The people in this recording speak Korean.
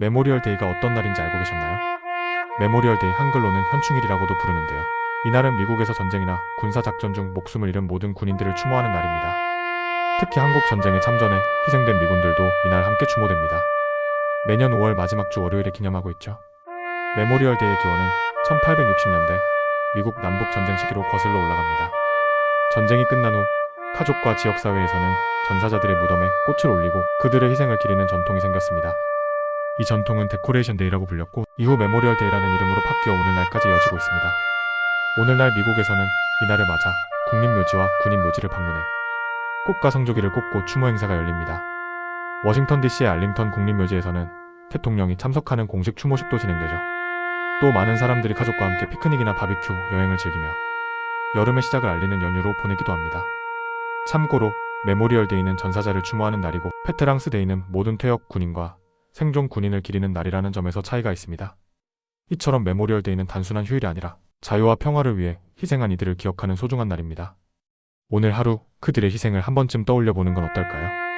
메모리얼 데이가 어떤 날인지 알고 계셨나요? 메모리얼 데이 한글로는 현충일이라고도 부르는데요. 이날은 미국에서 전쟁이나 군사작전 중 목숨을 잃은 모든 군인들을 추모하는 날입니다. 특히 한국 전쟁에 참전해 희생된 미군들도 이날 함께 추모됩니다. 매년 5월 마지막 주 월요일에 기념하고 있죠. 메모리얼 데이의 기원은 1860년대 미국 남북 전쟁 시기로 거슬러 올라갑니다. 전쟁이 끝난 후 가족과 지역사회에서는 전사자들의 무덤에 꽃을 올리고 그들의 희생을 기리는 전통이 생겼습니다. 이 전통은 데코레이션 데이라고 불렸고 이후 메모리얼 데이라는 이름으로 바뀌어 오늘날까지 이어지고 있습니다. 오늘날 미국에서는 이날을 맞아 국립묘지와 군인 묘지를 방문해 꽃과 성조기를 꽂고 추모 행사가 열립니다. 워싱턴 DC의 알링턴 국립묘지에서는 대통령이 참석하는 공식 추모식도 진행되죠. 또 많은 사람들이 가족과 함께 피크닉이나 바비큐, 여행을 즐기며 여름의 시작을 알리는 연휴로 보내기도 합니다. 참고로 메모리얼 데이는 전사자를 추모하는 날이고 페트랑스 데이는 모든 퇴역 군인과 생존 군인을 기리는 날이라는 점에서 차이가 있습니다. 이처럼 메모리얼 데이는 단순한 휴일이 아니라 자유와 평화를 위해 희생한 이들을 기억하는 소중한 날입니다. 오늘 하루 그들의 희생을 한 번쯤 떠올려 보는 건 어떨까요?